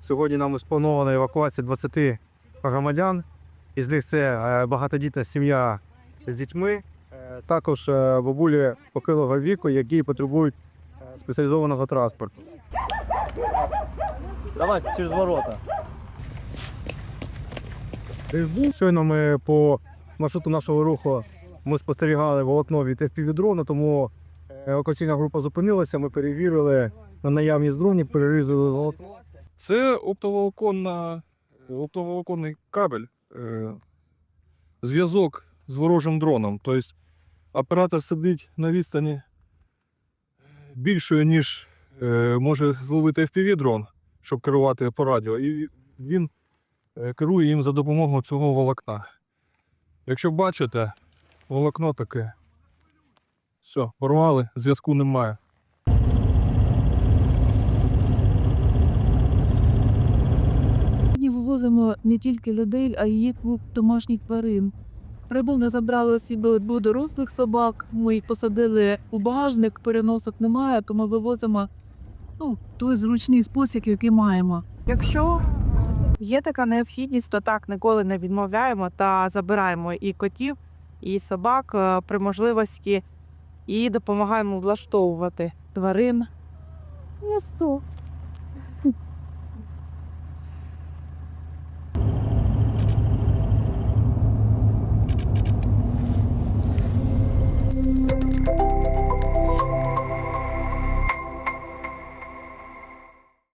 Сьогодні нам спланована евакуація 20 громадян. Із них це е, багатодітна сім'я з дітьми, е, також е, бабулі похилого віку, які потребують спеціалізованого транспорту. Давай через ворота. Щойно ми по маршруту нашого руху ми спостерігали волокно від FPV-дрона, тому е, евакуаційна група зупинилася, ми перевірили на наявність дронів, перерізали волокно. Це оптоволоконна, оптоволоконний кабель, е, зв'язок з ворожим дроном. Тобто оператор сидить на відстані більшою, ніж е, може зловити FPV-дрон, щоб керувати по радіо, і він е, керує їм за допомогою цього волокна. Якщо бачите, волокно таке. Все, порвали, зв'язку немає. Сьогодні вивозимо не тільки людей, а й їх домашніх тварин. Прибули забрали собі двох дорослих собак. Ми їх посадили у багажник, переносок немає, то ми вивозимо ну, той зручний спосіб, який маємо. Якщо є така необхідність, то так ніколи не відмовляємо та забираємо і котів, і собак е, при можливості, і допомагаємо влаштовувати тварин. Місто.